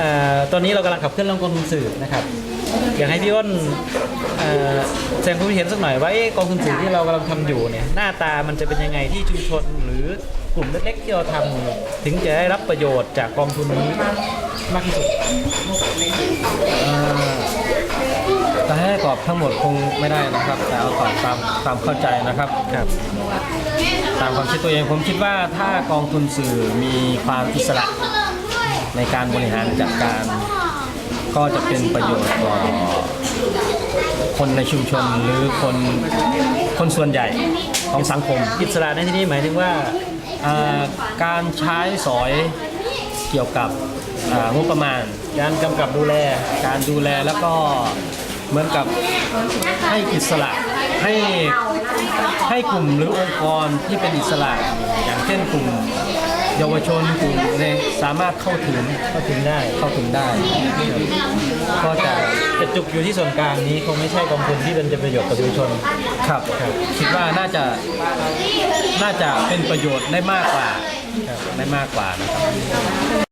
อ่อตอนนี้เรากำลังขับเคลื่อนเรื่องกองทุนสื่อนะครับอยากให้พี่อ้นเอ่อแสดงความคิดเห็นสักหน่อยว่าเอ๊ะกองทุนสื่อที่เรากำลังทำอยู่เนี่ยหน้าตามันจะเป็นยังไงที่ชุมชนหรือกลุ่มเล็กๆที่เราทำถึงจะได้รับประโยชน์จากกองทุนนี้มากที่สุดจะให้ตอบทั้งหมดคงไม่ได้นะครับ แต่เอาตอบตามตามเข้าใจนะครับครับตามความคิดตัวเองผมคิดว่าถ้ากองทุนสื่อมีความอิสระ ในการบริหารจัดการ ก็จะเป็นประโยชน์ต่อคนในชุมชนหรือคนคนส่วนใหญ่ของสังคม อิสระในที่นี้หมายถึงว่าอ่าการใช้สอยเกี่ยวกับอ่างบประมาณ การกำกับดูแลการดูแลแล้วก็เหมือนกับให้อิสระให้ให้กลุ่มหรือองค์กรที่เป็นอิสระ อย่างเช่นกลุ่ม เยาวชนกลุ่มอะไร สามารถเข้าถึงก็ถึงได้เข้าถึงได้ก็จะจะจุกอยู่ที่ส่วนกลางนี้คงไม่ใช่กองทุนที่เป็นจะประโยชน์กับชุมชนครับคิดว่าน่าจะน่าจะเป็นประโยชน์ได้มากกว่าได้มากกว่านะครับ